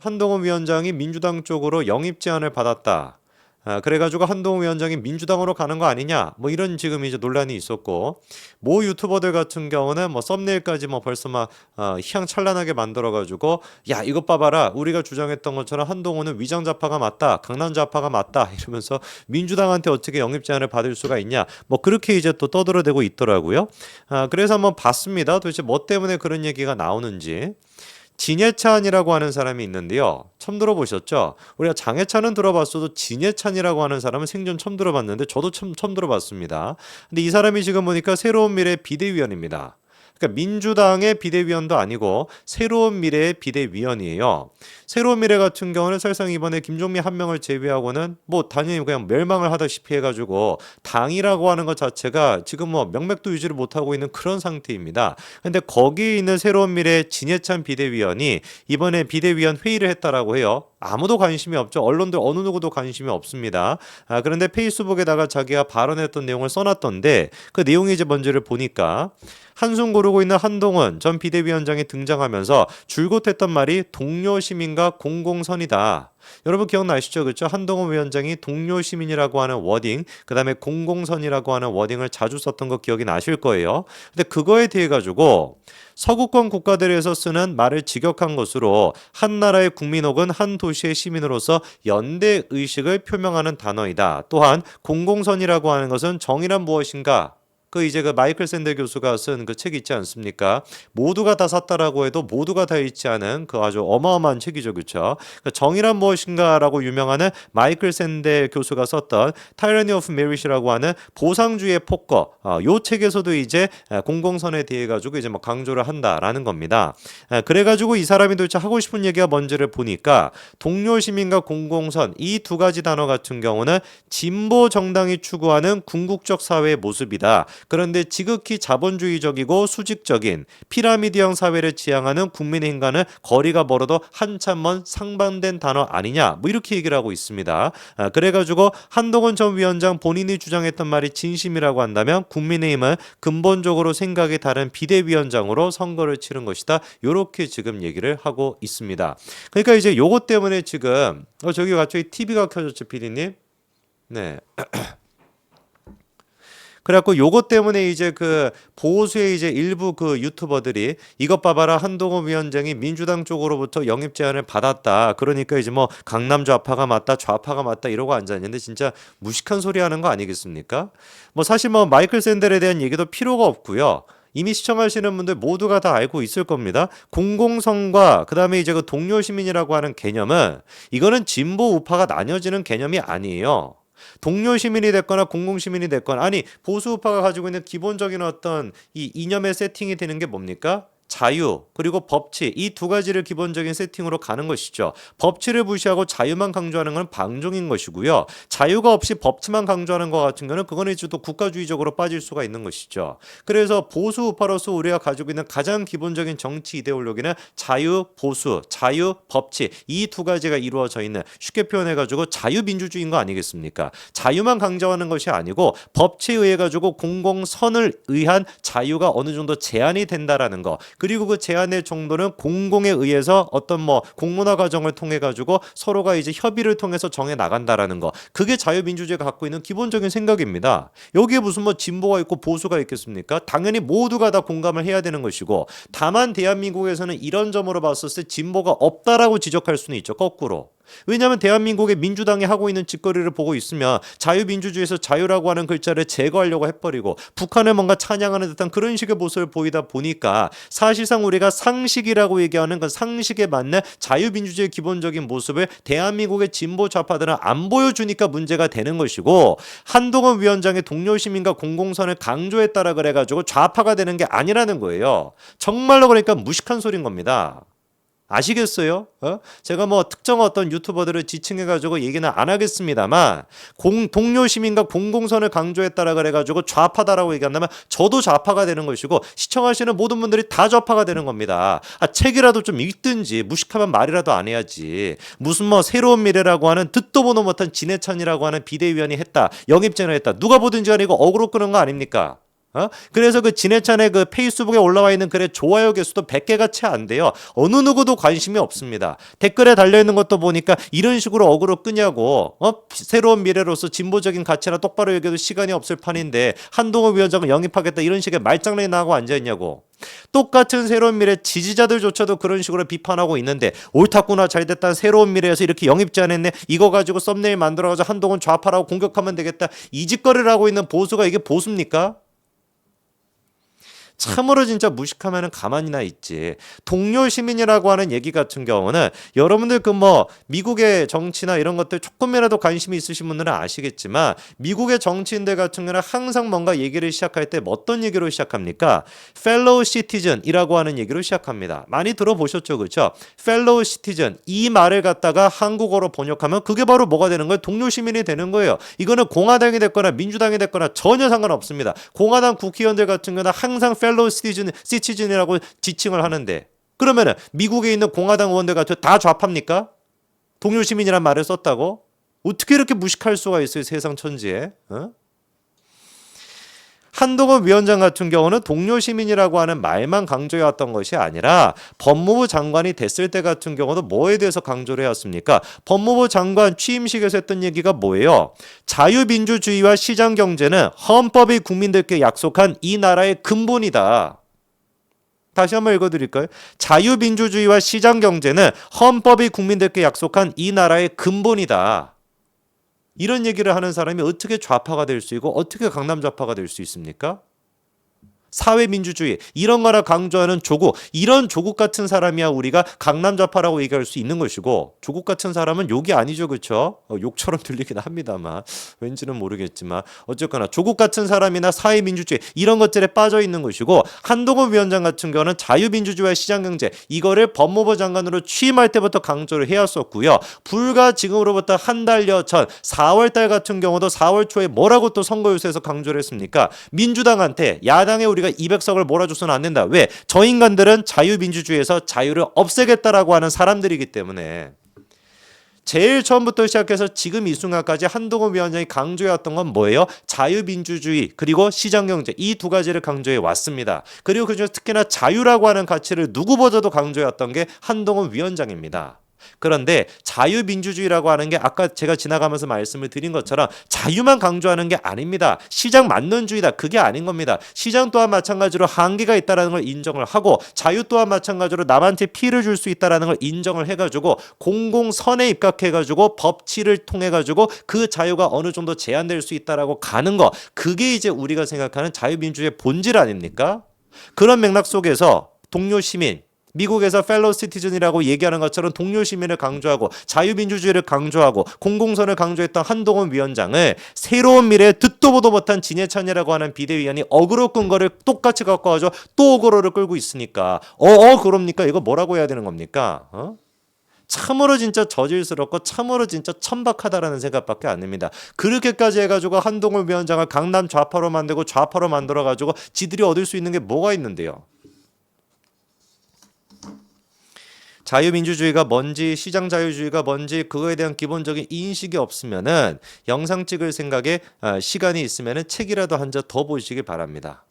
한동훈 위원장이 민주당 쪽으로 영입 제안을 받았다. 아, 그래가지고 한동훈 위원장이 민주당으로 가는 거 아니냐 뭐 이런 지금 이제 논란이 있었고 모 유튜버들 같은 경우는 뭐 썸네일까지 뭐 벌써 막 어, 희양찬란하게 만들어가지고 야 이것 봐봐라. 우리가 주장했던 것처럼 한동훈은 위장 좌파가 맞다 강남 좌파가 맞다 이러면서 민주당한테 어떻게 영입 제안을 받을 수가 있냐 뭐 그렇게 이제 또 떠들어대고 있더라고요. 아, 그래서 한번 봤습니다. 도대체 뭐 때문에 그런 얘기가 나오는지 진예찬이라고 하는 사람이 있는데요. 처음 들어보셨죠? 우리가 장해찬은 들어봤어도 진예찬이라고 하는 사람은 생전 처음 들어봤는데 저도 처음, 처음 들어봤습니다. 근데 이 사람이 지금 보니까 새로운 미래 비대위원입니다. 그러니까 민주당의 비대위원도 아니고 새로운 미래의 비대위원이에요. 새로운 미래 같은 경우는 사실상 이번에 김종민 한 명을 제외하고는 뭐 당연히 그냥 멸망을 하다시피 해가지고 당이라고 하는 것 자체가 지금 뭐 명맥도 유지를 못하고 있는 그런 상태입니다. 근데 거기에 있는 새로운 미래 진해찬 비대위원이 이번에 비대위원 회의를 했다라고 해요. 아무도 관심이 없죠. 언론들 어느 누구도 관심이 없습니다. 아, 그런데 페이스북에다가 자기가 발언했던 내용을 써놨던데 그 내용이 이제 뭔지를 보니까 한숨 고르고 있는 한동훈 전 비대위원장이 등장하면서 줄곧 했던 말이 동료 시민과 공공선이다. 여러분 기억나시죠? 그렇죠? 한동훈 위원장이 동료 시민이라고 하는 워딩, 그다음에 공공선이라고 하는 워딩을 자주 썼던 거 기억이 나실 거예요. 근데 그거에 대해 가지고 서구권 국가들에서 쓰는 말을 직역한 것으로 한 나라의 국민 혹은 한 도시의 시민으로서 연대 의식을 표명하는 단어이다. 또한 공공선이라고 하는 것은 정의란 무엇인가? 그 이제 그 마이클 샌델 교수가 쓴 그 책 있지 않습니까? 모두가 다 샀다라고 해도 모두가 다 있지 않은 그 아주 어마어마한 책이죠, 그렇죠? 그 정의란 무엇인가라고 유명하는 마이클 샌델 교수가 썼던 타이러니 오브 메리시라고 하는 보상주의 폭거, 어, 요 책에서도 이제 공공선에 대해 가지고 이제 뭐 강조를 한다라는 겁니다. 에, 그래가지고 이 사람이 도대체 하고 싶은 얘기가 뭔지를 보니까 동료 시민과 공공선 이 두 가지 단어 같은 경우는 진보 정당이 추구하는 궁극적 사회의 모습이다. 그런데 지극히 자본주의적이고 수직적인 피라미드형 사회를 지향하는 국민의힘과는 거리가 멀어도 한참 먼 상반된 단어 아니냐 뭐 이렇게 얘기를 하고 있습니다. 아, 그래가지고 한동훈 전 위원장 본인이 주장했던 말이 진심이라고 한다면 국민의힘은 근본적으로 생각이 다른 비대위원장으로 선거를 치른 것이다. 이렇게 지금 얘기를 하고 있습니다. 그러니까 이제 요것 때문에 지금 어 저기 갑자기 TV가 켜졌죠, 피디님? 네. 그래갖고 요것 때문에 이제 그 보수의 이제 일부 그 유튜버들이 이것 봐봐라 한동훈 위원장이 민주당 쪽으로부터 영입 제안을 받았다. 그러니까 이제 뭐 강남 좌파가 맞다, 좌파가 맞다 이러고 앉았는데 진짜 무식한 소리 하는 거 아니겠습니까? 뭐 사실 뭐 마이클 샌델에 대한 얘기도 필요가 없고요. 이미 시청하시는 분들 모두가 다 알고 있을 겁니다. 공공성과 그다음에 이제 그 동료 시민이라고 하는 개념은 이거는 진보 우파가 나뉘어지는 개념이 아니에요. 동료 시민이 됐거나 공공 시민이 됐거나 아니 보수 우파가 가지고 있는 기본적인 어떤 이 이념의 세팅이 되는 게 뭡니까? 자유 그리고 법치 이 두 가지를 기본적인 세팅으로 가는 것이죠. 법치를 무시하고 자유만 강조하는 건 방종인 것이고요. 자유가 없이 법치만 강조하는 것 같은 경우는 그거는 이제 또 국가주의적으로 빠질 수가 있는 것이죠. 그래서 보수 우파로서 우리가 가지고 있는 가장 기본적인 정치 이데올로기는 자유, 보수, 자유, 법치 이 두 가지가 이루어져 있는 쉽게 표현해 가지고 자유민주주의인 거 아니겠습니까? 자유만 강조하는 것이 아니고 법치에 의해 가지고 공공선을 의한 자유가 어느 정도 제한이 된다라는 거. 그리고 그 제한의 정도는 공공에 의해서 어떤 뭐 공문화 과정을 통해 가지고 서로가 이제 협의를 통해서 정해 나간다라는 거. 그게 자유민주주의가 갖고 있는 기본적인 생각입니다. 여기에 무슨 뭐 진보가 있고 보수가 있겠습니까? 당연히 모두가 다 공감을 해야 되는 것이고 다만 대한민국에서는 이런 점으로 봤을 때 진보가 없다라고 지적할 수는 있죠. 거꾸로. 왜냐하면 대한민국의 민주당이 하고 있는 짓거리를 보고 있으면 자유민주주의에서 자유라고 하는 글자를 제거하려고 해버리고 북한을 뭔가 찬양하는 듯한 그런 식의 모습을 보이다 보니까 사실상 우리가 상식이라고 얘기하는 그 상식에 맞는 자유민주주의의 기본적인 모습을 대한민국의 진보 좌파들은 안 보여주니까 문제가 되는 것이고 한동훈 위원장의 동료 시민과 공공선을 강조했다라 그래가지고 좌파가 되는 게 아니라는 거예요. 정말로 그러니까 무식한 소리인 겁니다. 아시겠어요? 어? 제가 뭐 특정 어떤 유튜버들을 지칭해가지고 얘기는 안 하겠습니다만 공, 동료 시민과 공공선을 강조했다라 그래가지고 좌파다라고 얘기한다면 저도 좌파가 되는 것이고 시청하시는 모든 분들이 다 좌파가 되는 겁니다. 아, 책이라도 좀 읽든지 무식하면 말이라도 안 해야지. 무슨 뭐 새로운 미래라고 하는 듣도 보도 못한 진해찬이라고 하는 비대위원이 했다. 영입제를 했다. 누가 보든지 아니고 어그로 끄는 거 아닙니까? 어? 그래서 그 진해찬의 그 페이스북에 올라와 있는 글의 좋아요 개수도 100개가 채 안 돼요. 어느 누구도 관심이 없습니다. 댓글에 달려 있는 것도 보니까 이런 식으로 어그로 끄냐고. 어? 새로운 미래로서 진보적인 가치나 똑바로 얘기해도 시간이 없을 판인데 한동훈 위원장을 영입하겠다 이런 식의 말장난이 나고 앉아 있냐고. 똑같은 새로운 미래 지지자들조차도 그런 식으로 비판하고 있는데 옳다구나 잘됐다 새로운 미래에서 이렇게 영입 제안했네 이거 가지고 썸네일 만들어가지고 한동훈 좌파라고 공격하면 되겠다 이 짓거리를 하고 있는 보수가 이게 보수입니까? 참으로 진짜 무식하면은 가만히나 있지. 동료 시민이라고 하는 얘기 같은 경우는 여러분들 그 뭐 미국의 정치나 이런 것들 조금이라도 관심이 있으신 분들은 아시겠지만 미국의 정치인들 같은 경우는 항상 뭔가 얘기를 시작할 때 어떤 얘기로 시작합니까? fellow citizen이라고 하는 얘기로 시작합니다. 많이 들어보셨죠, 그렇죠? fellow citizen 이 말을 갖다가 한국어로 번역하면 그게 바로 뭐가 되는 거예요? 동료 시민이 되는 거예요. 이거는 공화당이 됐거나 민주당이 됐거나 전혀 상관없습니다. 공화당 국회의원들 같은 경우는 항상 fellow citizen, citizen이라고 지칭을 하는데 그러면은 미국에 있는 공화당 의원들 같은 다 좌파입니까? 동료 시민이란 말을 썼다고? 어떻게 이렇게 무식할 수가 있어요, 세상 천지에? 어? 한동훈 위원장 같은 경우는 동료 시민이라고 하는 말만 강조해왔던 것이 아니라 법무부 장관이 됐을 때 같은 경우도 뭐에 대해서 강조를 해왔습니까? 법무부 장관 취임식에서 했던 얘기가 뭐예요? 자유민주주의와 시장 경제는 헌법이 국민들께 약속한 이 나라의 근본이다. 다시 한번 읽어드릴까요? 자유민주주의와 시장 경제는 헌법이 국민들께 약속한 이 나라의 근본이다. 이런 얘기를 하는 사람이 어떻게 좌파가 될 수 있고 어떻게 강남 좌파가 될 수 있습니까? 사회민주주의 이런 거나 강조하는 조국 이런 조국 같은 사람이야 우리가 강남 좌파라고 얘기할 수 있는 것이고 조국 같은 사람은 욕이 아니죠 그렇죠 어, 욕처럼 들리긴 합니다만. 왠지는 모르겠지만. 어쨌거나 조국 같은 사람이나 사회민주주의 이런 것들에 빠져 있는 것이고 한동훈 위원장 같은 경우는 자유민주주의와 시장경제 이거를 법무부 장관으로 취임할 때부터 강조를 해왔었고요. 불과 지금으로부터 한 달여 전 4월달 같은 경우도 4월 초에 뭐라고 또 선거유세에서 강조를 했습니까? 민주당한테 야당의 우리 우리가 200석을 몰아줘서는 안 된다. 왜? 저 인간들은 자유민주주의에서 자유를 없애겠다라고 하는 사람들이기 때문에 제일 처음부터 시작해서 지금 이 순간까지 한동훈 위원장이 강조해왔던 건 뭐예요? 자유민주주의 그리고 시장경제 이 두 가지를 강조해 왔습니다. 그리고 그중에서 특히나 자유라고 하는 가치를 누구보다도 강조해왔던 게 한동훈 위원장입니다. 그런데 자유민주주의라고 하는 게 아까 제가 지나가면서 말씀을 드린 것처럼 자유만 강조하는 게 아닙니다. 시장 만능주의다. 그게 아닌 겁니다. 시장 또한 마찬가지로 한계가 있다라는 걸 인정을 하고 자유 또한 마찬가지로 남한테 피해를 줄 수 있다라는 걸 인정을 해 가지고 공공선에 입각해 가지고 법치를 통해 가지고 그 자유가 어느 정도 제한될 수 있다라고 가는 거 그게 이제 우리가 생각하는 자유민주주의 본질 아닙니까? 그런 맥락 속에서 동료 시민 미국에서 펠로우 시티즌이라고 얘기하는 것처럼 동료 시민을 강조하고 자유민주주의를 강조하고 공공선을 강조했던 한동훈 위원장을 새로운 미래에 듣도 보도 못한 진해찬이라고 하는 비대위원이 어그로 끈 거를 똑같이 갖고 와서 또 어그로를 끌고 있으니까 어어 어, 그럽니까 이거 뭐라고 해야 되는 겁니까? 어? 참으로 진짜 저질스럽고 참으로 진짜 천박하다라는 생각밖에 안 듭니다. 그렇게까지 해가지고 한동훈 위원장을 강남 좌파로 만들고 좌파로 만들어가지고 지들이 얻을 수 있는 게 뭐가 있는데요? 자유민주주의가 뭔지 시장 자유주의가 뭔지 그거에 대한 기본적인 인식이 없으면은 영상 찍을 생각에 아, 시간이 있으면은 책이라도 한 자 더 보시기 바랍니다.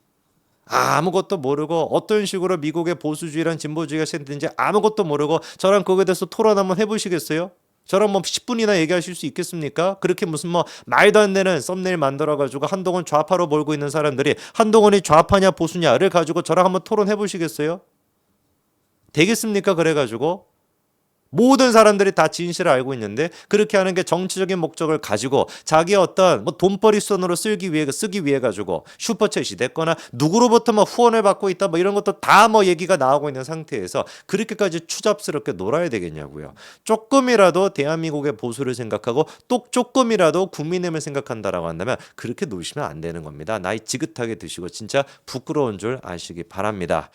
아무것도 모르고 어떤 식으로 미국의 보수주의랑 진보주의가 생겼는지 아무것도 모르고 저랑 그거에 대해서 토론 한번 해보시겠어요? 저랑 뭐 10분이나 얘기하실 수 있겠습니까? 그렇게 무슨 뭐 말도 안 되는 썸네일 만들어가지고 한동훈 좌파로 몰고 있는 사람들이 한동훈이 좌파냐 보수냐를 가지고 저랑 한번 토론해 보시겠어요? 되겠습니까? 그래가지고 모든 사람들이 다 진실을 알고 있는데 그렇게 하는 게 정치적인 목적을 가지고 자기 어떤 뭐 돈벌이 수단으로 쓰기 위해 쓰기 위해 가지고 슈퍼챗이 됐거나 누구로부터 뭐 후원을 받고 있다 뭐 이런 것도 다 뭐 얘기가 나오고 있는 상태에서 그렇게까지 추잡스럽게 놀아야 되겠냐고요. 조금이라도 대한민국의 보수를 생각하고 또 조금이라도 국민의힘을 생각한다라고 한다면 그렇게 놓으시면 안 되는 겁니다. 나이 지긋하게 드시고 진짜 부끄러운 줄 아시기 바랍니다.